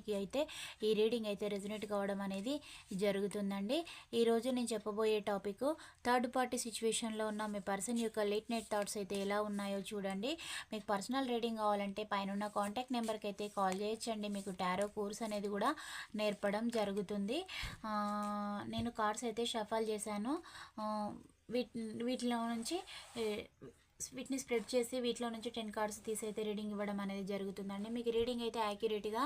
మీకు అయితే ఈ రీడింగ్ అయితే రెజనేట్ కావడం అనేది జరుగుతుందండి. ఈరోజు నేను చెప్పబోయే టాపిక్ థర్డ్ పార్టీ సిచ్యువేషన్లో ఉన్న మీ పర్సన్ యొక్క లేట్ నైట్ థాట్స్ అయితే ఎలా ఉన్నాయో చూడండి. మీకు పర్సనల్ రీడింగ్ కావాలంటే పైన కాంటాక్ట్ నెంబర్కి అయితే కాల్ చేయొచ్చండి. మీకు టారో కోర్స్ అనేది కూడా నేర్పడం జరుగుతుంది. నేను కార్డ్స్ అయితే షఫల్ చేశాను. వీటి వీటిలో నుంచి వీటిని స్ప్రెడ్ చేసి వీటిలో నుంచి టెన్ కార్డ్స్ తీసి అయితే రీడింగ్ ఇవ్వడం అనేది జరుగుతుందండి. మీకు రీడింగ్ అయితే యాక్యురేట్గా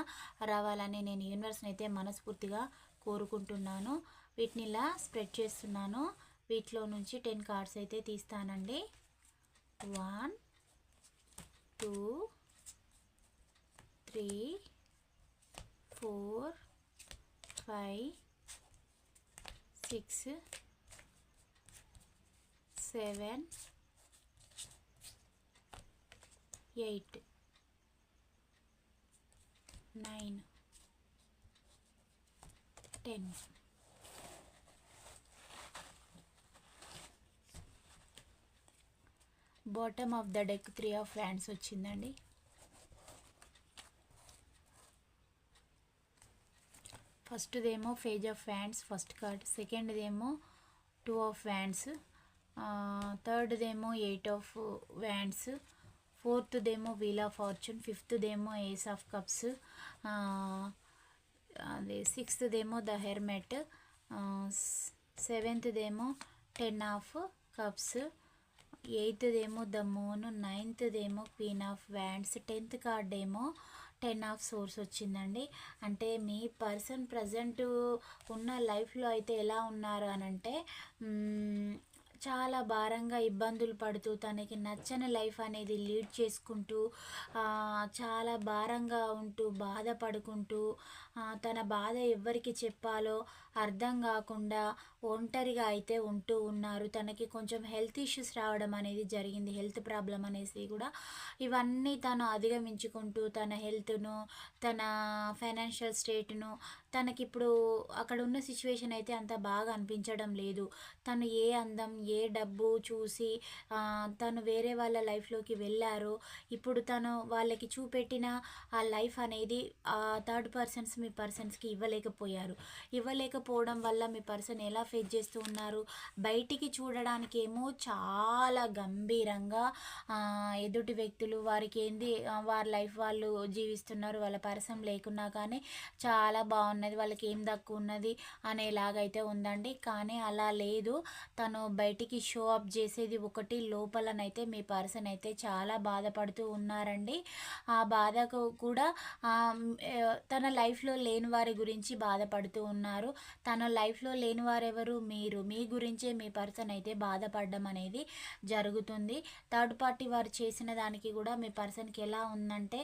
రావాలని నేను యూనివర్స్ని అయితే మనస్ఫూర్తిగా కోరుకుంటున్నాను. వీటిని ఇలా స్ప్రెడ్ చేస్తున్నాను. వీటిలో నుంచి టెన్ కార్డ్స్ అయితే తీస్తానండి. One two three four five six seven eight. Nine. Ten. Bottom of the deck three of wands వచ్చిందండి. ఫస్ట్దేమో page of wands first card సెకండ్దేమో two of wands థర్డ్దేమో ఎయిట్ ఆఫ్ వ్యాండ్స్ ఫోర్త్దేమో wheel of fortune ఫిఫ్త్దేమో ace of cups అదే సిక్స్త్దేమో the hermit సెవెంత్దేమో ten of cups ఎయిత్దేమో the moon నైన్త్దేమో queen of wands tenth card ఏమో ten of swords వచ్చిందండి. అంటే మీ పర్సన్ ప్రజెంట్ ఉన్న లైఫ్లో అయితే ఎలా ఉన్నారు అని అంటే చాలా భారంగా ఇబ్బందులు పడుతూ తనకి నచ్చని లైఫ్ అనేది లీడ్ చేసుకుంటూ చాలా భారంగా ఉంటూ బాధపడుకుంటూ తన బాధ ఎవరికి చెప్పాలో అర్థం కాకుండా ఒంటరిగా అయితే ఉంటూ ఉన్నారు. తనకి కొంచెం హెల్త్ ఇష్యూస్ రావడం అనేది జరిగింది. హెల్త్ ప్రాబ్లం అనేసి కూడా ఇవన్నీ తను అధిగమించుకుంటూ తన హెల్త్ను తన ఫైనాన్షియల్ స్టేట్ను తనకిప్పుడు అక్కడ ఉన్న సిచ్యువేషన్ అయితే అంత బాగా అనిపించడం లేదు. తను ఏ అందం ఏ డబ్బు చూసి తను వేరే వాళ్ళ లైఫ్లోకి వెళ్ళారు ఇప్పుడు తను వాళ్ళకి చూపెట్టిన ఆ లైఫ్ అనేది ఆ థర్డ్ పర్సన్స్ మీ పర్సన్స్కి ఇవ్వలేకపోయారు. ఇవ్వలేకపోవడం వల్ల మీ పర్సన్ ఎలా ఫేస్ చేస్తూ ఉన్నారు? బయటికి చూడడానికి ఏమో చాలా గంభీరంగా ఎదుటి వ్యక్తులు వారికి ఏంది వారి లైఫ్ వాళ్ళు జీవిస్తున్నారు. వాళ్ళ పర్సన్ లేకున్నా కానీ చాలా బాగున్నది వాళ్ళకి ఏం తక్కువ ఉన్నది అనేలాగైతే ఉందండి. కానీ అలా లేదు. తను బయటికి షో అప్ చేసేది ఒకటి లోపలనైతే మీ పర్సన్ అయితే చాలా బాధపడుతూ ఉన్నారండి. ఆ బాధకు కూడా తన లైఫ్లో లేని వారి గురించి బాధపడుతూ ఉన్నారు. తన లైఫ్లో లేని వారెవరు? మీరు. మీ గురించే మీ పర్సన్ అయితే బాధపడడం అనేది జరుగుతుంది. థర్డ్ పార్టీ వారు చేసిన దానికి కూడా మీ పర్సన్కి ఎలా ఉందంటే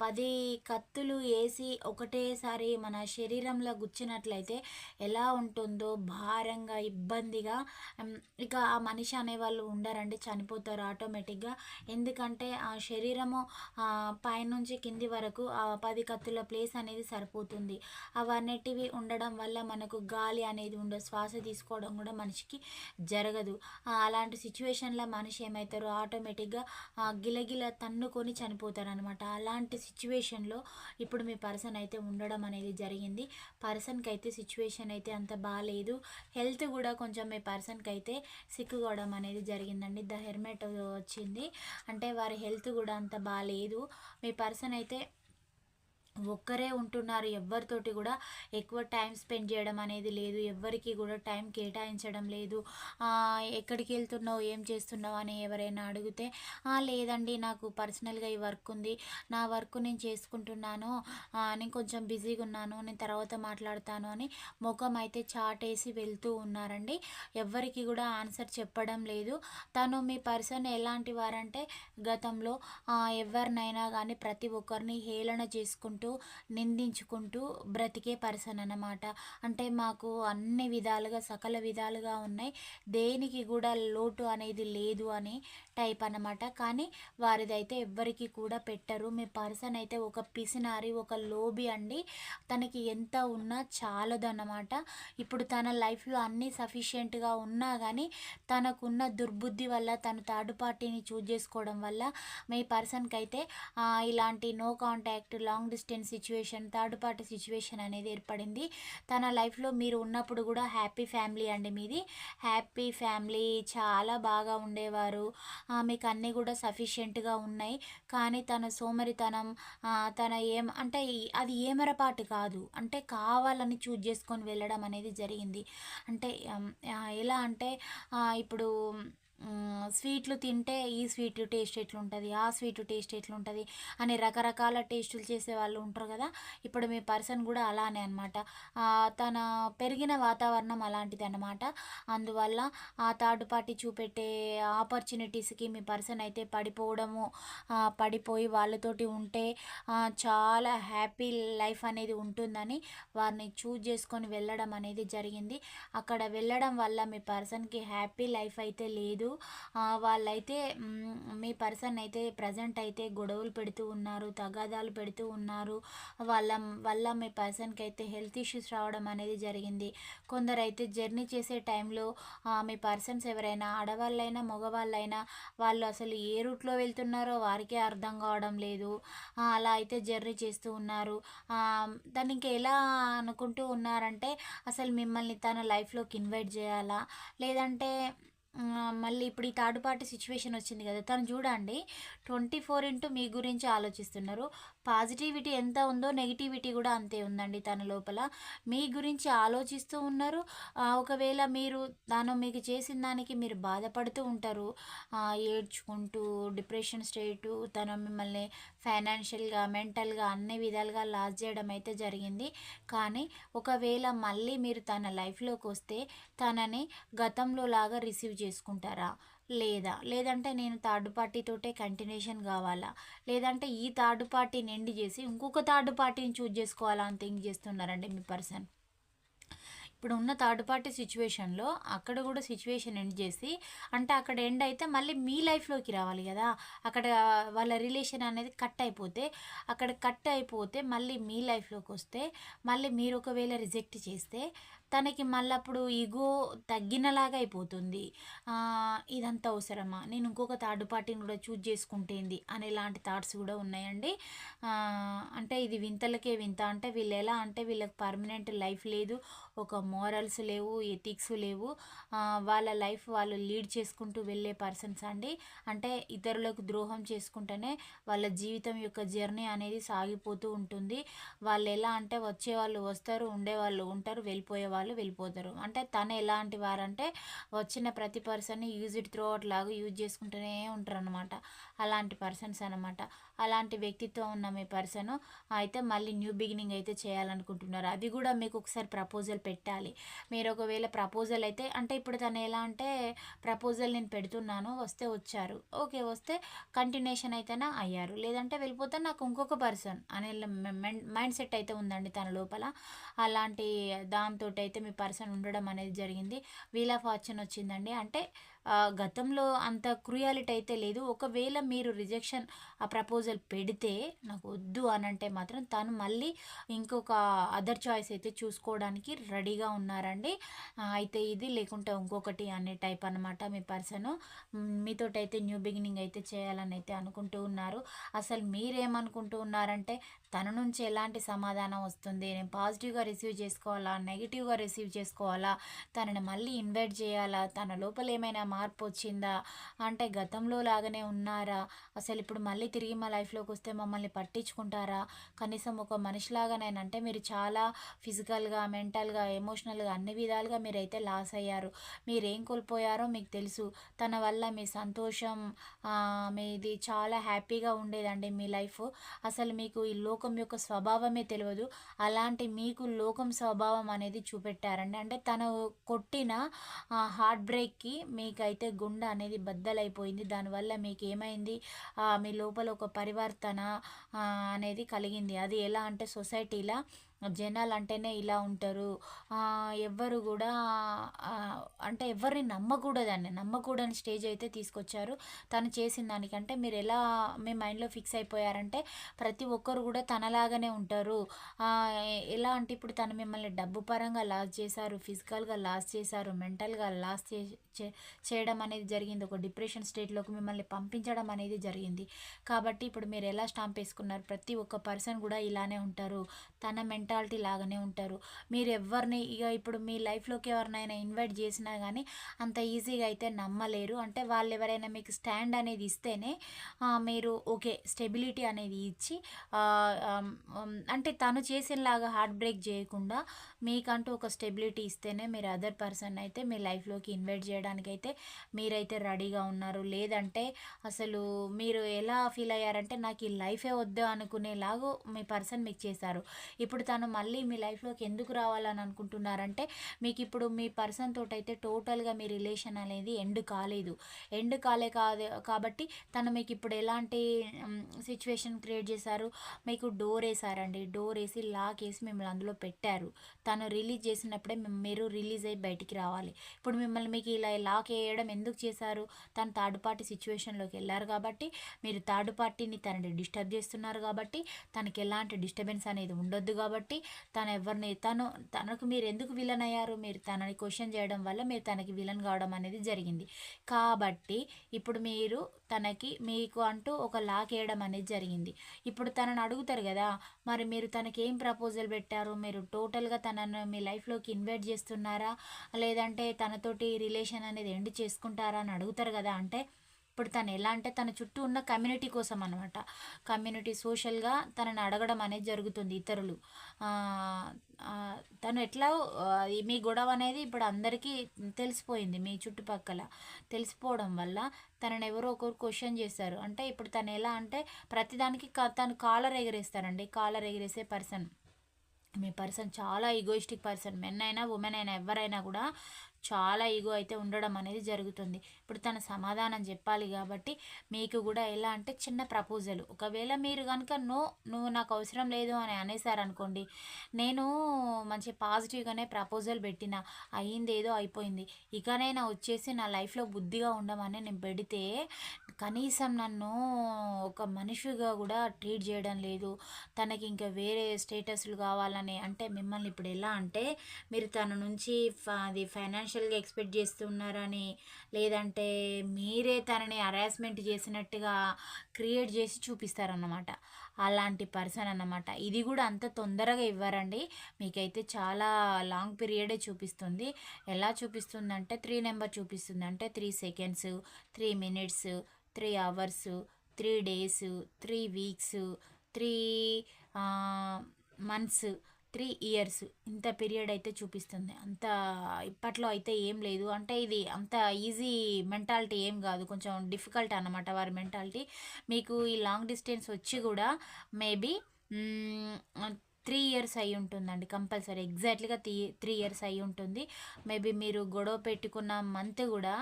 పది కత్తులు వేసి ఒకటేసారి మన శరీరంలో గుచ్చినట్లయితే ఎలా ఉంటుందో భారంగా ఇబ్బందిగా ఇక ఆ మనిషి అనేవాళ్ళు ఉండరండి చనిపోతారు ఆటోమేటిక్గా ఎందుకంటే ఆ శరీరము పైనుంచి కింది వరకు ఆ పది కత్తుల ప్లేస్ అనేది సరిపోతుంది. అవన్నిటివి ఉండడం వల్ల మనకు గాలి అనేది ఉండదు. శ్వాస తీసుకోవడం కూడా మనిషికి జరగదు. అలాంటి సిచ్యువేషన్లో మనిషి ఏమవుతారు ఆటోమేటిక్గా గిలగిల తన్నుకొని చనిపోతారు అనమాట అలాంటి సిచ్యువేషన్లో ఇప్పుడు మీ పర్సన్ అయితే ఉండడం అనేది జరిగింది. పర్సన్కి అయితే సిచ్యువేషన్ అయితే అంత బాగాలేదు హెల్త్ కూడా కొంచెం మీ పర్సన్కి అయితే సిక్కుకోవడం అనేది జరిగిందండి. ద హెర్మెట్ వచ్చింది. అంటే వారి హెల్త్ కూడా అంత బాగాలేదు మీ పర్సన్ అయితే ఒక్కరే ఉంటున్నారు ఎవరితోటి కూడా ఎక్కువ టైం స్పెండ్ చేయడం అనేది లేదు ఎవరికి కూడా టైం కేటాయించడం లేదు. ఎక్కడికి వెళ్తున్నావు ఏం చేస్తున్నావు అని ఎవరైనా అడిగితే లేదండి నాకు పర్సనల్గా ఈ వర్క్ ఉంది నా వర్క్ నేను చేసుకుంటున్నాను నేను కొంచెం బిజీగా ఉన్నాను నేను తర్వాత మాట్లాడతాను అని ముఖం అయితే చాటేసి వెళ్తూ ఉన్నారండి. ఎవరికి కూడా ఆన్సర్ చెప్పడం లేదు. తను మీ పర్సన్ ఎలాంటి వారంటే గతంలో ఎవరినైనా కానీ ప్రతి ఒక్కరిని హేళన చేసుకుంటూ నిందించుకుంటూ బ్రతికే పర్సన్ అన్నమాట అంటే మాకు అన్ని విధాలుగా సకల విధాలుగా ఉన్నాయి. దేనికి కూడా లోటు అనేది లేదు అని టైప్ అన్నమాట. కానీ వారిదైతే ఎవ్వరికి కూడా పెట్టరు. మీ పర్సన్ అయితే ఒక పిసినారి ఒక లోబి అండి. తనకి ఎంత ఉన్నా చాలదన్నమాట. ఇప్పుడు తన లైఫ్లో అన్నీ సఫిషియెంట్గా ఉన్నా కానీ తనకున్న దుర్బుద్ధి వల్ల తను థర్డ్ పార్టీని చూజ్ చేసుకోవడం వల్ల మీ పర్సన్కి అయితే ఇలాంటి no contact long distance situation third party situation అనేది ఏర్పడింది. తన లైఫ్లో మీరు ఉన్నప్పుడు కూడా హ్యాపీ ఫ్యామిలీ అండి మీది. హ్యాపీ ఫ్యామిలీ చాలా బాగా ఉండేవారు. మీకు అన్నీ కూడా సఫిషియెంట్గా ఉన్నాయి. కానీ తన సోమరితనం తన ఏం అంటే అది ఏమరపాటు కాదు. అంటే కావాలని చూజ్ చేసుకొని వెళ్ళడం అనేది జరిగింది. అంటే ఎలా అంటే ఇప్పుడు స్వీట్లు తింటే ఈ స్వీట్ టేస్ట్ ఎట్లుంటుంది ఆ స్వీట్ టేస్ట్ ఎట్లుంటుంది అనే రకరకాల టేస్టులు చేసే వాళ్ళు ఉంటారు కదా. ఇప్పుడు మీ పర్సన్ కూడా అలానే అనమాట తన పెరిగిన వాతావరణం అలాంటిది అనమాట అందువల్ల ఆ థర్డ్ పార్టీ చూపెట్టే ఆపర్చునిటీస్కి మీ పర్సన్ అయితే పడిపోవడము పడిపోయి వాళ్ళతోటి ఉంటే చాలా హ్యాపీ లైఫ్ అనేది ఉంటుందని వారిని చూజ్ చేసుకొని వెళ్ళడం అనేది జరిగింది. అక్కడ వెళ్ళడం వల్ల మీ పర్సన్కి హ్యాపీ లైఫ్ అయితే లేదు. వాళ్ళైతే మీ పర్సన్ అయితే ప్రజెంట్ అయితే గొడవలు పెడుతూ ఉన్నారు తగాదాలు పెడుతూ ఉన్నారు. వాళ్ళ వల్ల మీ పర్సన్కి అయితే హెల్త్ ఇష్యూస్ రావడం అనేది జరిగింది. కొందరు అయితే జర్నీ చేసే టైంలో మీ పర్సన్స్ ఎవరైనా ఆడవాళ్ళైనా మగవాళ్ళైనా వాళ్ళు అసలు ఏ రూట్లో వెళ్తున్నారో వారికే అర్థం కావడం లేదు. అలా అయితే జర్నీ చేస్తూ ఉన్నారు. దాన్ని ఇంకా ఎలా అనుకుంటూ ఉన్నారంటే అసలు మిమ్మల్ని తన లైఫ్లోకి ఇన్వైట్ చేయాలా? లేదంటే మళ్ళీ ఇప్పుడు ఈ థర్డ్ పార్టీ సిచ్యువేషన్ వచ్చింది కదా తను చూడండి ట్వంటీ ఫోర్ ఇంటూ మీ గురించి ఆలోచిస్తున్నారు. పాజిటివిటీ ఎంత ఉందో నెగిటివిటీ కూడా అంతే ఉందండి తన లోపల. మీ గురించి ఆలోచిస్తూ ఉన్నారు. ఒకవేళ మీరు తాను మీకు చేసిన దానికి మీరు బాధపడుతూ ఉంటారు ఏడ్చుకుంటూ డిప్రెషన్ స్టేటు తను మిమ్మల్ని ఫైనాన్షియల్గా మెంటల్గా అన్ని విధాలుగా లాస్ చేయడం అయితే జరిగింది. కానీ ఒకవేళ మళ్ళీ మీరు తన లైఫ్లోకి వస్తే తనని గతంలో లాగా రిసీవ్ చేసుకుంటారా? లేదా? లేదంటే నేను థర్డ్ పార్టీతోటే కంటిన్యూషన్ కావాలా? లేదంటే ఈ థర్డ్ పార్టీని ఎండ్ చేసి ఇంకొక థర్డ్ పార్టీని చూజ్ చేసుకోవాలా అని థింక్ చేస్తున్నారండి మీ పర్సన్. ఇప్పుడు ఉన్న థర్డ్ పార్టీ సిచ్యువేషన్లో అక్కడ కూడా సిచ్యువేషన్ ఎండ్ చేసి అంటే అక్కడ ఎండ్ అయితే మళ్ళీ మీ లైఫ్లోకి రావాలి కదా? అక్కడ వాళ్ళ రిలేషన్ అనేది కట్ అయిపోతే అక్కడ కట్ అయిపోతే మళ్ళీ మీ లైఫ్లోకి వస్తే మళ్ళీ మీరు ఒకవేళ రిజెక్ట్ చేస్తే తనకి మళ్ళీ అప్పుడు ఈగో తగ్గినలాగా అయిపోతుంది. ఇదంతా అవసరమా? నేను ఇంకొక థర్డ్ పార్టీని కూడా చూజ్ చేసుకుంటేంది అనేలాంటి థాట్స్ కూడా ఉన్నాయండి. అంటే ఇది వింతలకే వింత. అంటే వీళ్ళు ఎలా? అంటే వీళ్ళకి పర్మనెంట్ లైఫ్ లేదు. ఒక మోరల్స్ లేవు ఎథిక్స్ లేవు. వాళ్ళ లైఫ్ వాళ్ళు లీడ్ చేసుకుంటూ వెళ్ళే పర్సన్స్ అండి. అంటే ఇతరులకు ద్రోహం చేసుకుంటేనే వాళ్ళ జీవితం యొక్క జర్నీ అనేది సాగిపోతూ ఉంటుంది. వాళ్ళు ఎలా అంటే వచ్చే వాళ్ళు వస్తారు ఉండేవాళ్ళు ఉంటారు వెళ్ళిపోయే వాళ్ళు వెళ్ళిపోతారు. అంటే తను ఎలాంటి వారంటే వచ్చిన ప్రతి పర్సన్ని యూజ్ ఇట్ త్రో అవుట్ లాగా యూజ్ చేసుకుంటూనే ఉంటారు అనమాట అలాంటి పర్సన్స్ అనమాట అలాంటి వ్యక్తిత్వం ఉన్న మీ పర్సన్ అయితే మళ్ళీ న్యూ బిగినింగ్ అయితే చేయాలనుకుంటున్నారు. అది కూడా మీకు ఒకసారి ప్రపోజల్ పెట్టాలి. మీరు ఒకవేళ ప్రపోజల్ అయితే అంటే ఇప్పుడు తను ఎలా అంటే ప్రపోజల్ నేను పెడుతున్నాను వస్తే వచ్చారు. ఓకే వస్తే కంటిన్యూషన్ అయితేనే అయ్యారు. లేదంటే వెళ్ళిపోతే నాకు ఇంకొక పర్సన్ అనే మైండ్ సెట్ అయితే ఉందండి తన లోపల. అలాంటి దాంతో అయితే మీ పర్సన్ ఉండడం అనేది జరిగింది. వీల్ ఆఫ్ ఫార్చ్యూన్ వచ్చిందండి. అంటే గతంలో అంత క్రూయాలిటీ అయితే లేదు. ఒకవేళ మీరు రిజెక్షన్ ఆ ప్రపోజల్ పెడితే నాకు వద్దు అని అంటే మాత్రం తను మళ్ళీ ఇంకొక అదర్ చాయిస్ అయితే చూసుకోవడానికి రెడీగా ఉన్నారండి. అయితే ఇది లేకుంటే ఇంకొకటి అనే టైప్ అనమాట మీ పర్సన్. మీతోటైతే న్యూ బిగినింగ్ అయితే చేయాలని అయితే అనుకుంటూ ఉన్నారు. అసలు మీరేమనుకుంటూ ఉన్నారంటే తన నుంచి ఎలాంటి సమాధానం వస్తుంది? నేను పాజిటివ్గా రిసీవ్ చేసుకోవాలా? నెగిటివ్గా రిసీవ్ చేసుకోవాలా? తనని మళ్ళీ ఇన్వైట్ చేయాలా? తన లోపల ఏమైనా మార్పు వచ్చిందా? అంటే గతంలో లాగానే ఉన్నారా? అసలు ఇప్పుడు మళ్ళీ తిరిగి మా లైఫ్లోకి వస్తే మమ్మల్ని పట్టించుకుంటారా? కనీసం ఒక మనిషిలాగానేనంటే మీరు చాలా ఫిజికల్గా మెంటల్గా ఎమోషనల్గా అన్ని విధాలుగా మీరైతే లాస్ అయ్యారు. మీరేం కోల్పోయారో మీకు తెలుసు. తన వల్ల మీ సంతోషం మీది చాలా హ్యాపీగా ఉండేదండి మీ లైఫ్. అసలు మీకు ఈ లోక యొక్క స్వభావమే తెలియదు అలాంటి మీకు లోకం స్వభావం అనేది చూపెట్టారండి. అంటే తను కొట్టిన హార్ట్ బ్రేక్కి మీకైతే గుండె అనేది బద్దలైపోయింది. దానివల్ల మీకు ఏమైంది మీ లోపల ఒక పరివర్తన అనేది కలిగింది. అది ఎలా అంటే సొసైటీలో జనాలు అంటేనే ఇలా ఉంటారు. ఎవ్వరు కూడా అంటే ఎవరిని నమ్మకూడదండి. నమ్మకూడని స్టేజ్ అయితే తీసుకొచ్చారు. తను చేసిన దానికంటే మీరు ఎలా మీ మైండ్లో ఫిక్స్ అయిపోయారంటే ప్రతి ఒక్కరు కూడా తనలాగానే ఉంటారు. ఎలా అంటే ఇప్పుడు తను మిమ్మల్ని డబ్బు పరంగా లాస్ చేశారు ఫిజికల్గా లాస్ చేశారు మెంటల్గా లాస్ చే చేయడం అనేది జరిగింది. ఒక డిప్రెషన్ స్టేట్లోకి మిమ్మల్ని పంపించడం అనేది జరిగింది. కాబట్టి ఇప్పుడు మీరు ఎలా స్టాంప్ వేసుకున్నారు? ప్రతి ఒక్క పర్సన్ కూడా ఇలానే ఉంటారు. తన మెంటల్ మెంటాలిటీ లాగానే ఉంటారు. మీరు ఎవరిని ఇక ఇప్పుడు మీ లైఫ్లోకి ఎవరినైనా ఇన్వైట్ చేసినా కానీ అంత ఈజీగా అయితే నమ్మలేరు. అంటే వాళ్ళు ఎవరైనా మీకు స్టాండ్ అనేది ఇస్తేనే మీరు ఓకే స్టెబిలిటీ అనేది ఇచ్చి అంటే తను చేసేలాగా హార్ట్ బ్రేక్ చేయకుండా మీకంటూ ఒక స్టెబిలిటీ ఇస్తేనే మీరు అదర్ పర్సన్ అయితే మీ లైఫ్లోకి ఇన్వైట్ చేయడానికి అయితే మీరైతే రెడీగా ఉన్నారు. లేదంటే అసలు మీరు ఎలా ఫీల్ అయ్యారంటే నాకు ఈ లైఫే వద్దు అనుకునేలాగా మీ పర్సన్ మీకు చేశారు. ఇప్పుడు తను మళ్ళీ మీ లైఫ్లోకి ఎందుకు రావాలని అనుకుంటున్నారంటే మీకు ఇప్పుడు మీ పర్సన్ తోటైతే అయితే టోటల్గా మీ రిలేషన్ అనేది ఎండ్ కాలేదు. ఎండ్ కాలే కాదు కాబట్టి తను మీకు ఇప్పుడు ఎలాంటి సిచ్యువేషన్ క్రియేట్ చేశారు? మీకు డోర్ వేసారండి డోర్ వేసి లాక్ వేసి మిమ్మల్ని అందులో పెట్టారు. తను తను రిలీజ్ చేసినప్పుడే మీరు రిలీజ్ అయ్యి బయటికి రావాలి. ఇప్పుడు మిమ్మల్ని మీకు ఇలా లాక్ వేయడం ఎందుకు చేశారు? తను థర్డ్ పార్టీ సిచ్యువేషన్లోకి వెళ్ళారు కాబట్టి మీరు థర్డ్ పార్టీని తనని డిస్టర్బ్ చేస్తున్నారు కాబట్టి తనకి ఎలాంటి డిస్టర్బెన్స్ అనేది ఉండొద్దు కాబట్టి తను ఎవరిని తను తనకు మీరు ఎందుకు విలన్ అయ్యారు? మీరు తనని క్వశ్చన్ చేయడం వల్ల మీరు తనకి విలన్ కావడం అనేది జరిగింది. కాబట్టి ఇప్పుడు మీరు తనకి మీకు అంటూ ఒక లాక్ వేయడం అనేది జరిగింది. ఇప్పుడు తనని అడుగుతారు కదా మరి మీరు తనకి ఏం ప్రపోజల్ పెట్టారు? మీరు టోటల్గా తన తను మీ లైఫ్లోకి ఇన్వైట్ చేస్తున్నారా? లేదంటే తనతోటి రిలేషన్ అనేది ఎండ్ చేసుకుంటారా అని అడుగుతారు కదా. అంటే ఇప్పుడు తను ఎలా అంటే తన చుట్టూ ఉన్న కమ్యూనిటీ కోసం అనమాట కమ్యూనిటీ సోషల్గా తనని అడగడం అనేది జరుగుతుంది ఇతరులు. తను ఎట్లా మీ గొడవ అనేది ఇప్పుడు అందరికీ తెలిసిపోయింది మీ చుట్టుపక్కల. తెలిసిపోవడం వల్ల తనని ఎవరో ఒకరు క్వశ్చన్ చేస్తారు. అంటే ఇప్పుడు తను ఎలా అంటే ప్రతిదానికి తను కాలర్ ఎగరేస్తారండి. కాలర్ ఎగరేసే పర్సన్. మీ పర్సన్ చాలా ఈగోయిస్టిక్ పర్సన్. మెన్ అయినా ఉమెన్ అయినా ఎవరైనా కూడా చాలా ఈగో అయితే ఉండడం అనేది జరుగుతుంది. ఇప్పుడు తన సమాధానం చెప్పాలి కాబట్టి మీకు కూడా ఎలా అంటే చిన్న ప్రపోజల్. ఒకవేళ మీరు కనుక నో నువ్వు నాకు అవసరం లేదు అని అనేసారనుకోండి నేను మంచి పాజిటివ్గానే ప్రపోజల్ పెట్టిన అయ్యింది ఏదో అయిపోయింది. ఇకనైనా వచ్చేసి నా లైఫ్లో బుద్ధిగా ఉండమని నేను పెడితే కనీసం నన్ను ఒక మనిషిగా కూడా ట్రీట్ చేయడం లేదు. తనకి ఇంకా వేరే స్టేటస్లు కావాలని అంటే మిమ్మల్ని ఇప్పుడు ఎలా అంటే మీరు తన నుంచి అది ఫైనాన్షియల్గా ఎక్స్పెక్ట్ చేస్తున్నారని లేదంటే అంటే మీరే తనని హరాస్మెంట్ చేసినట్టుగా క్రియేట్ చేసి చూపిస్తారన్నమాట. అలాంటి పర్సన్ అన్నమాట. ఇది కూడా అంత తొందరగా ఇవ్వరండి. మీకైతే చాలా లాంగ్ పీరియడే చూపిస్తుంది. ఎలా చూపిస్తుందంటే త్రీ నెంబర్ చూపిస్తుంది అంటే three seconds three minutes three hours three days three weeks three months three years ఇంత పీరియడ్ అయితే చూపిస్తుంది. అంత ఇప్పట్లో అయితే ఏం లేదు. అంటే ఇది అంత ఈజీ మెంటాలిటీ ఏం కాదు. కొంచెం డిఫికల్ట్ అనమాట వారి మెంటాలిటీ. మీకు ఈ లాంగ్ డిస్టెన్స్ వచ్చి కూడా మేబీ త్రీ ఇయర్స్ అయి ఉంటుందండి కంపల్సరీ. ఎగ్జాక్ట్లీగా త్రీ త్రీ ఇయర్స్ అయి ఉంటుంది. మేబీ మీరు గొడవ పెట్టుకున్న మంత్ కూడా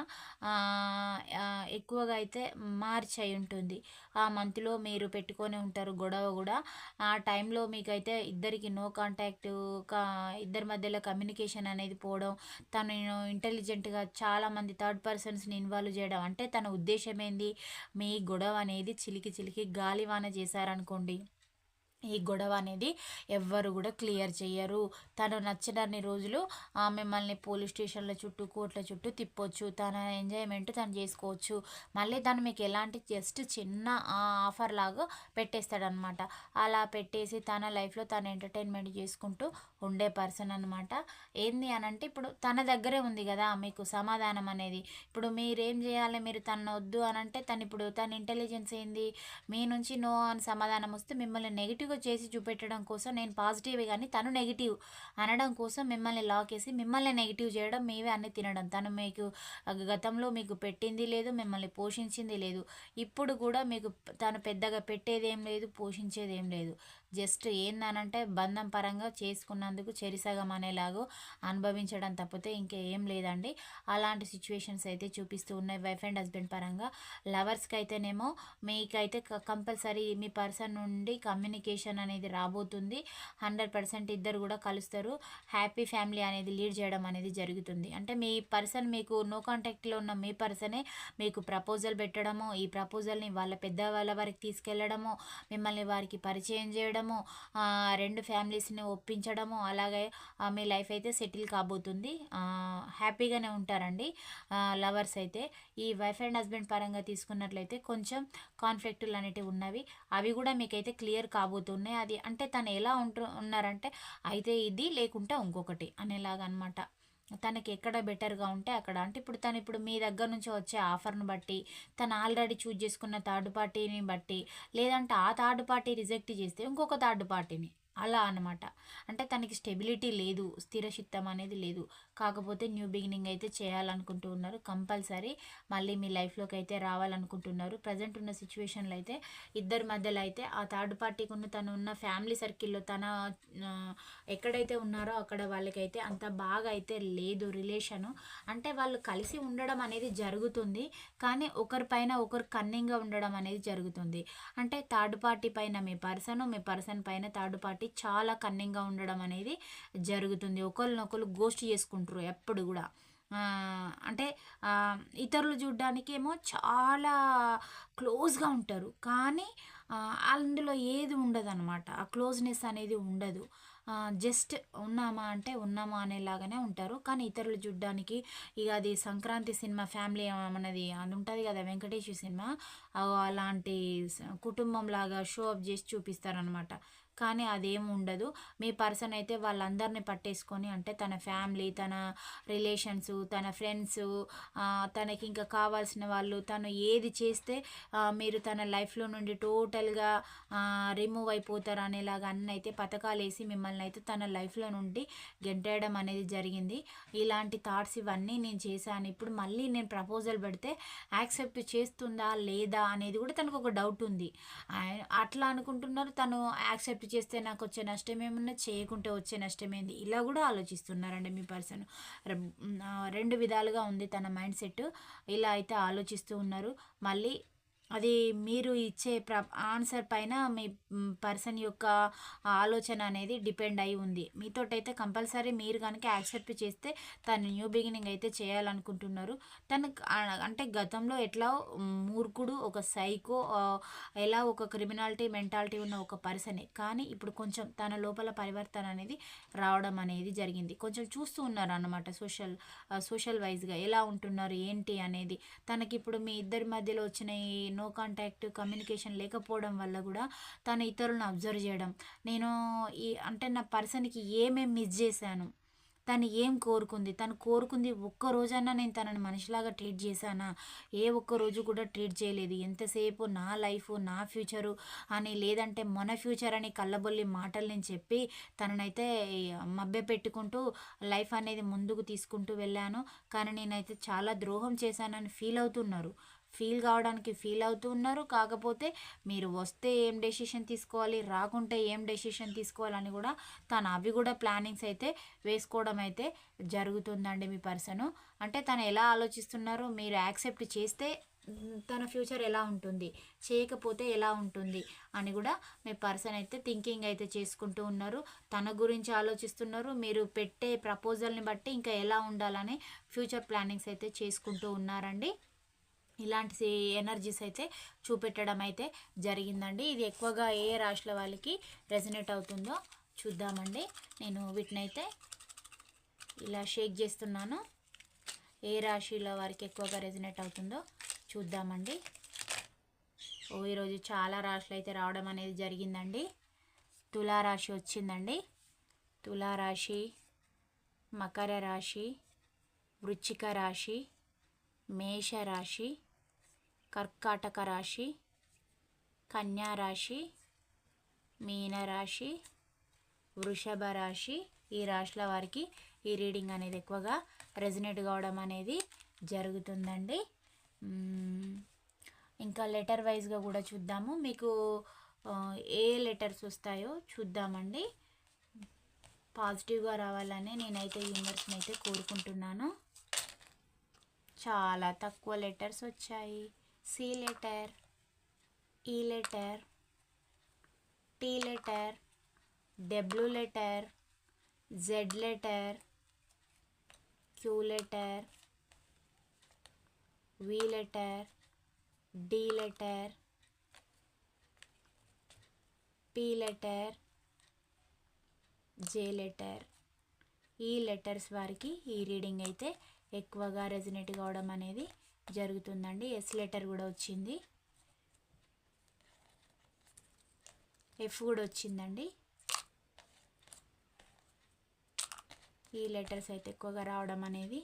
ఎక్కువగా అయితే మార్చ్ అయి ఉంటుంది. ఆ మంత్లో మీరు పెట్టుకొని ఉంటారు గొడవ కూడా. ఆ టైంలో మీకైతే ఇద్దరికి నో కాంటాక్ట్ ఇద్దరి మధ్యలో కమ్యూనికేషన్ అనేది పోవడం తను ఇంటెలిజెంట్గా చాలామంది థర్డ్ పర్సన్స్ని ఇన్వాల్వ్ చేయడం అంటే తన ఉద్దేశం ఏంది? మీ గొడవ అనేది చిలికి చిలికి గాలివాన చేశారనుకోండి. ఈ గొడవ అనేది ఎవ్వరు కూడా క్లియర్ చేయరు తను నచ్చినన్ని రోజులు మిమ్మల్ని పోలీస్ స్టేషన్ల చుట్టూ కోర్టుల చుట్టూ తిప్పొచ్చు. తన ఎంజాయ్మెంట్ తను చేసుకోవచ్చు. మళ్ళీ తను మీకు ఎలాంటి జస్ట్ చిన్న ఆఫర్ లాగా పెట్టేస్తాడనమాట. అలా పెట్టేసి తన లైఫ్లో తను ఎంటర్టైన్మెంట్ చేసుకుంటూ ఉండే పర్సన్ అనమాట. ఏంది అని అంటే ఇప్పుడు తన దగ్గరే ఉంది కదా మీకు సమాధానం అనేది. ఇప్పుడు మీరేం చేయాలి? మీరు తను వద్దు అని అంటే తను ఇప్పుడు తన ఇంటెలిజెన్స్ ఏంది? మీ నుంచి నో అని సమాధానం వస్తే మిమ్మల్ని నెగిటివ్ నెగిటివ్గా చేసి చూపెట్టడం కోసం నేను పాజిటివ్ కానీ తను నెగిటివ్ అనడం కోసం మిమ్మల్ని లాక్ వేసి మిమ్మల్ని నెగిటివ్ చేయడం మీవే అన్ని తినడం. తను మీకు గతంలో మీకు పెట్టింది లేదు మిమ్మల్ని పోషించింది లేదు. ఇప్పుడు కూడా మీకు తను పెద్దగా పెట్టేది ఏం లేదు పోషించేది ఏం లేదు. జస్ట్ ఏందనంటే బంధం పరంగా చేసుకున్నందుకు చెరిసగం అనేలాగో అనుభవించడం తప్పితే ఇంకా ఏం లేదండి. అలాంటి సిచ్యువేషన్స్ అయితే చూపిస్తూ ఉన్నాయి. వైఫ్ అండ్ హస్బెండ్ పరంగా లవర్స్కి అయితేనేమో మీకైతే కంపల్సరీ మీ పర్సన్ నుండి కమ్యూనికేషన్ అనేది రాబోతుంది. హండ్రెడ్ పర్సెంట్ ఇద్దరు కూడా కలుస్తారు. హ్యాపీ ఫ్యామిలీ అనేది లీడ్ చేయడం అనేది జరుగుతుంది. అంటే మీ పర్సన్ మీకు నో కాంటాక్ట్లో ఉన్న మీ పర్సనే మీకు ప్రపోజల్ పెట్టడము ఈ ప్రపోజల్ని వాళ్ళ పెద్ద వాళ్ళ వారికి తీసుకెళ్ళడము మిమ్మల్ని వారికి పరిచయం చేయడము రెండు ఫ్యామిలీస్ని ఒప్పించడము అలాగే మీ లైఫ్ అయితే సెటిల్ కాబోతుంది. హ్యాపీగానే ఉంటారండి. లవర్స్ అయితే. ఈ వైఫ్ అండ్ హస్బెండ్ పరంగా తీసుకున్నట్లయితే కొంచెం కాన్ఫ్లిక్టులు అనేటివి ఉన్నవి. అవి కూడా మీకైతే క్లియర్ కాబోతుంది కాబోతున్నాయి అది అంటే తను ఎలా ఉంటు ఉన్నారంటే అయితే ఇది లేకుంటే ఇంకొకటి అనేలాగా అనమాట తనకి ఎక్కడ బెటర్గా ఉంటే అక్కడ. అంటే ఇప్పుడు తను ఇప్పుడు మీ దగ్గర నుంచి వచ్చే ఆఫర్ను బట్టి తను ఆల్రెడీ చూజ్ చేసుకున్న థర్డ్ పార్టీని బట్టి లేదంటే ఆ థర్డ్ పార్టీ రిజెక్ట్ చేస్తే ఇంకొక థర్డ్ పార్టీని. అలా అనమాట. అంటే తనకి స్టెబిలిటీ లేదు స్థిరచిత్తం అనేది లేదు. కాకపోతే న్యూ బిగినింగ్ అయితే చేయాలనుకుంటూ ఉన్నారు. కంపల్సరీ మళ్ళీ మీ లైఫ్లోకి అయితే రావాలనుకుంటున్నారు. ప్రజెంట్ ఉన్న సిచ్యువేషన్లో అయితే ఇద్దరి మధ్యలో అయితే ఆ థర్డ్ పార్టీకి ఉన్న తను ఉన్న ఫ్యామిలీ సర్కిల్లో తన ఎక్కడైతే ఉన్నారో అక్కడ వాళ్ళకైతే అంత బాగా అయితే లేదు రిలేషను. అంటే వాళ్ళు కలిసి ఉండడం అనేది జరుగుతుంది. కానీ ఒకరిపైన ఒకరు కన్నింగ్గా ఉండడం అనేది జరుగుతుంది. అంటే థర్డ్ పార్టీ పైన మీ పర్సన్ మీ పర్సన్ పైన థర్డ్ పార్టీ చాలా కన్నింగ్గా ఉండడం అనేది జరుగుతుంది. ఒకరినొకరు గోస్ట్ చేసుకుంటారు. ఉంటారు ఎప్పుడు కూడా. అంటే ఇతరులు చూడ్డానికి ఏమో చాలా క్లోజ్గా ఉంటారు. కానీ అందులో ఏది ఉండదు అనమాట ఆ క్లోజ్నెస్ అనేది ఉండదు. జస్ట్ ఉన్నామా అంటే ఉన్నామా అనేలాగానే ఉంటారు. కానీ ఇతరులు చూడ్డానికి ఇక అది సంక్రాంతి సినిమా ఫ్యామిలీ అన్నది అది ఉంటుంది కదా వెంకటేష్ సినిమా. అలాంటి కుటుంబం లాగా షో అప్ చేసి చూపిస్తారనమాట కానీ అదేం ఉండదు. మీ పర్సన్ అయితే వాళ్ళందరినీ పట్టేసుకొని అంటే తన ఫ్యామిలీ తన రిలేషన్స్ తన ఫ్రెండ్స్ తనకి ఇంకా కావాల్సిన వాళ్ళు తను ఏది చేస్తే మీరు తన లైఫ్లో నుండి టోటల్గా రిమూవ్ అయిపోతారు అనేలాగా అన్నీ అయితే పథకాలు వేసి మిమ్మల్ని అయితే తన లైఫ్లో నుండి గెంటేయడం అనేది జరిగింది. ఇలాంటి థాట్స్ ఇవన్నీ నేను చేశాను. ఇప్పుడు మళ్ళీ నేను ప్రపోజల్ పెడితే యాక్సెప్ట్ చేస్తుందా లేదా అనేది కూడా తనకు ఒక డౌట్ ఉంది. అట్లా అనుకుంటున్నారు తను యాక్సెప్ట్ యాక్సెప్ట్ చేస్తే నాకు వచ్చే నష్టం ఏమన్నా చేయకుంటే వచ్చే నష్టం ఏంది ఇలా కూడా ఆలోచిస్తున్నారండి మీ పర్సన్. రెండు విధాలుగా ఉంది తన మైండ్ సెట్. ఇలా అయితే ఆలోచిస్తూ ఉన్నారు. మళ్ళీ అది మీరు ఇచ్చే ప్ర ఆన్సర్ పైన మీ పర్సన్ యొక్క ఆలోచన అనేది డిపెండ్ అయి ఉంది. మీతోటైతే కంపల్సరీ మీరు కనుక యాక్సెప్ట్ చేస్తే తను న్యూ బిగినింగ్ అయితే చేయాలనుకుంటున్నారు. తను అంటే గతంలో ఎట్లా మూర్ఖుడు ఒక సైకో ఎలా ఒక క్రిమినాలిటీ మెంటాలిటీ ఉన్న ఒక పర్సనే. కానీ ఇప్పుడు కొంచెం తన లోపల పరివర్తన అనేది రావడం అనేది జరిగింది. కొంచెం చూస్తూ ఉన్నారు అన్నమాట సోషల్ సోషల్ వైజ్గా ఎలా ఉంటున్నారు ఏంటి అనేది. తనకి ఇప్పుడు మీ ఇద్దరి మధ్యలో వచ్చిన ఈ నో కాంటాక్ట్ కమ్యూనికేషన్ లేకపోవడం వల్ల కూడా తను ఇతరులను అబ్జర్వ్ చేయడం. నేను ఈ అంటే నా పర్సన్కి ఏమేమి మిస్ చేశాను తను ఏం కోరుకుంది తను కోరుకుంది ఒక్క రోజన్నా నేను తనని మనిషిలాగా ట్రీట్ చేశానా? ఏ ఒక్క రోజు కూడా ట్రీట్ చేయలేదు. ఎంతసేపు నా లైఫ్ నా ఫ్యూచరు అని లేదంటే మన ఫ్యూచర్ అని కళ్ళబొల్లి మాటలు నేను చెప్పి తననైతే మభ్య పెట్టుకుంటూ లైఫ్ అనేది ముందుకు తీసుకుంటూ వెళ్ళాను. కానీ నేనైతే చాలా ద్రోహం చేశానని ఫీల్ అవుతున్నారు. ఫీల్ కావడానికి ఫీల్ అవుతూ ఉన్నారు. కాకపోతే మీరు వస్తే ఏం డెసిషన్ తీసుకోవాలి రాకుంటే ఏం డెసిషన్ తీసుకోవాలని కూడా తను అవి కూడా ప్లానింగ్స్ అయితే వేసుకోవడం అయితే జరుగుతుందండి మీ పర్సను. అంటే తను ఎలా ఆలోచిస్తున్నారు మీరు యాక్సెప్ట్ చేస్తే తన ఫ్యూచర్ ఎలా ఉంటుంది చేయకపోతే ఎలా ఉంటుంది అని కూడా మీ పర్సన్ అయితే థింకింగ్ అయితే చేసుకుంటూ ఉన్నారు. తన గురించి ఆలోచిస్తున్నారు. మీరు పెట్టే ప్రపోజల్ని బట్టి ఇంకా ఎలా ఉండాలని ఫ్యూచర్ ప్లానింగ్స్ అయితే చేసుకుంటూ ఉన్నారండి. ఇలాంటి ఎనర్జీస్ అయితే చూపెట్టడం అయితే జరిగిందండి. ఇది ఎక్కువగా ఏ రాశుల వాళ్ళకి రెజనేట్ అవుతుందో చూద్దామండి. నేను వీటినైతే ఇలా షేక్ చేస్తున్నాను. ఏ రాశిల వారికి ఎక్కువగా రెజనేట్ అవుతుందో చూద్దామండి. ఓ ఈరోజు చాలా రాశులు అయితే రావడం అనేది జరిగిందండి. తులారాశి వచ్చిందండి. తులారాశి మకర రాశి వృచ్చిక రాశి మేషరాశి కర్కాటక రాశి కన్యారాశి మీనరాశి వృషభ రాశి ఈ రాశుల వారికి ఈ రీడింగ్ అనేది ఎక్కువగా రెజినేట్ కావడం అనేది జరుగుతుందండి. ఇంకా లెటర్ వైజ్గా కూడా చూద్దాము. మీకు ఏ లెటర్స్ వస్తాయో చూద్దామండి. పాజిటివ్గా రావాలని నేనైతే యూనివర్స్ని అయితే కోరుకుంటున్నాను. చాలా తక్కువ లెటర్స్ వచ్చాయి. C letter E letter T letter W letter Z letter Q letter V letter D letter P letter J letter. ఈ లెటర్స్ వారికి ఈ రీడింగ్ అయితే ఎక్కువగా రెజినేట్ కావడం అనేది జరుగుతుందండి. ఎస్ లెటర్ కూడా వచ్చింది. ఎఫ్ కూడా వచ్చిందండి. ఈ లెటర్స్ అయితే ఎక్కువగా రావడం అనేది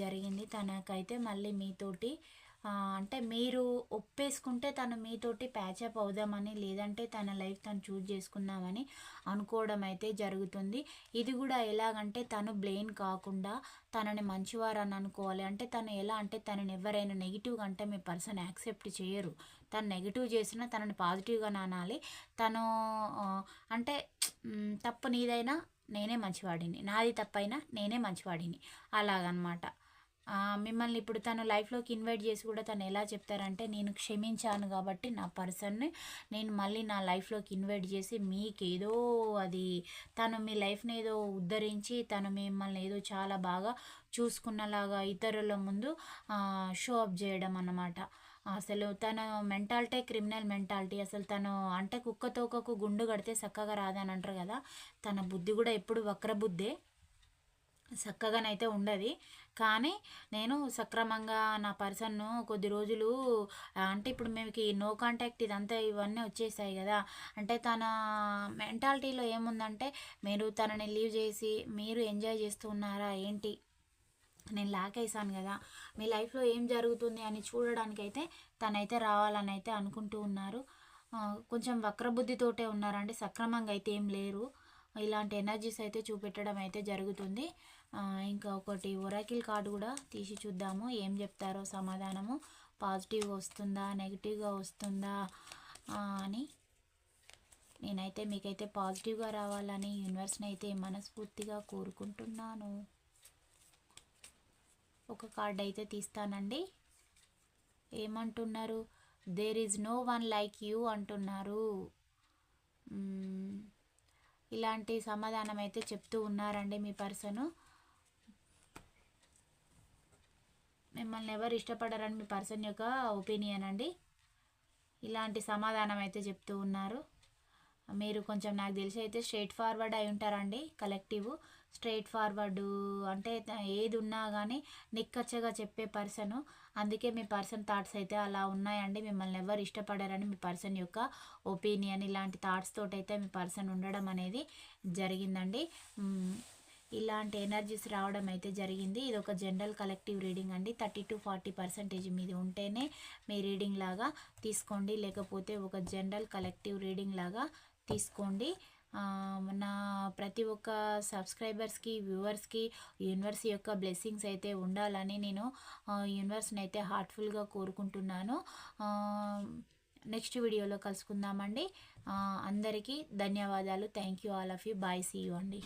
జరిగింది. తనకైతే మళ్ళీ మీతోటి అంటే మీరు ఒప్పేసుకుంటే తను మీతోటి ప్యాచప్ అవుదామని లేదంటే తన లైఫ్ తను చూజ్ చేసుకుందామని అనుకోవడం అయితే జరుగుతుంది. ఇది కూడా ఎలాగంటే తను బ్లెయిన్ కాకుండా తనని మంచివారని అనుకోవాలి. అంటే తను ఎలా అంటే తనని ఎవరైనా నెగిటివ్గా అంటే మీ పర్సన్ యాక్సెప్ట్ చేయరు. తను నెగిటివ్ చేసినా తనని పాజిటివ్గా నానాలి తను అంటే తప్పు నీదైనా నేనే మంచివాడిని. నాది తప్పైనా నేనే మంచివాడిని. అలాగనమాట. మిమ్మల్ని ఇప్పుడు తను లైఫ్లోకి ఇన్వైట్ చేసి కూడా తను ఎలా చెప్తారంటే నేను క్షమించాను కాబట్టి నా పర్సన్ని నేను మళ్ళీ నా లైఫ్లోకి ఇన్వైట్ చేసి మీకు ఏదో అది తను మీ లైఫ్ని ఏదో ఉద్ధరించి తను మిమ్మల్ని ఏదో చాలా బాగా చూసుకున్నలాగా ఇతరుల ముందు షో అప్ చేయడం అన్నమాట. అసలు తన మెంటాలిటీ క్రిమినల్ మెంటాలిటీ. అసలు తను అంటే కుక్క తోకకు గుండు కడితే చక్కగా రాదని అంటారు కదా తన బుద్ధి కూడా ఎప్పుడు వక్రబుద్ధే. చక్కగానైతే ఉండదు. కానీ నేను సక్రమంగా నా పర్సన్ను కొద్ది రోజులు అంటే ఇప్పుడు మేము నో కాంటాక్ట్ ఇదంతా ఇవన్నీ వచ్చేసాయి కదా. అంటే తన మెంటాలిటీలో ఏముందంటే మీరు తనని లీవ్ చేసి మీరు ఎంజాయ్ చేస్తూ ఉన్నారా ఏంటి? నేను లాక్ వేసాను కదా. మీ లైఫ్లో ఏం జరుగుతుంది అని చూడడానికైతే తనైతే రావాలని అయితే అనుకుంటూ ఉన్నారు. కొంచెం వక్రబుద్ధితోటే ఉన్నారండి. సక్రమంగా అయితే ఏం లేరు. ఇలాంటి ఎనర్జీస్ అయితే చూపెట్టడం అయితే జరుగుతుంది. ఇంకా ఒకటి ఒరాకిల్ కార్డు కూడా తీసి చూద్దాము. ఏం చెప్తారో సమాధానము. పాజిటివ్గా వస్తుందా? నెగిటివ్గా వస్తుందా? అని. నేనైతే మీకైతే పాజిటివ్గా రావాలని యూనివర్స్ని అయితే మనస్ఫూర్తిగా కోరుకుంటున్నాను. ఒక కార్డ్ అయితే తీస్తానండి. ఏమంటున్నారు? There is no one like you అంటున్నారు. ఇలాంటి సమాధానం అయితే చెప్తూ ఉన్నారండి మీ పర్సను. మిమ్మల్ని ఎవరు ఇష్టపడరని మీ పర్సన్ యొక్క ఒపీనియన్ అండి. ఇలాంటి సమాధానం అయితే చెప్తూ ఉన్నారు. మీరు కొంచెం నాకు తెలిసి అయితే స్ట్రైట్ ఫార్వర్డ్ అయి ఉంటారండి కలెక్టివ్. స్ట్రైట్ ఫార్వర్డ్ అంటే ఏది ఉన్నా కానీ నిక్కచ్చగా చెప్పే పర్సన్. అందుకే మీ పర్సన్ థాట్స్ అయితే అలా ఉన్నాయండి. మిమ్మల్ని ఎవరు ఇష్టపడారని మీ పర్సన్ యొక్క ఒపీనియన్ ఇలాంటి థాట్స్ తోటైతే మీ పర్సన్ ఉండడం అనేది జరిగిందండి. ఇలాంటి ఎనర్జీస్ రావడం అయితే జరిగింది. ఇది ఒక జనరల్ కలెక్టివ్ రీడింగ్ అండి. థర్టీ టు ఫార్టీ పర్సెంటేజ్ మీది ఉంటేనే మీ రీడింగ్ లాగా తీసుకోండి. లేకపోతే ఒక జనరల్ కలెక్టివ్ రీడింగ్ లాగా తీసుకోండి. నా ప్రతి ఒక్క సబ్స్క్రైబర్స్కి వ్యూవర్స్కి యూనివర్స్ యొక్క బ్లెస్సింగ్స్ అయితే ఉండాలని నేను యూనివర్స్ని అయితే హార్ట్ఫుల్గా కోరుకుంటున్నాను. నెక్స్ట్ వీడియోలో కలుసుకుందామండి. అందరికీ ధన్యవాదాలు. Thank you all of you bye see you అండి.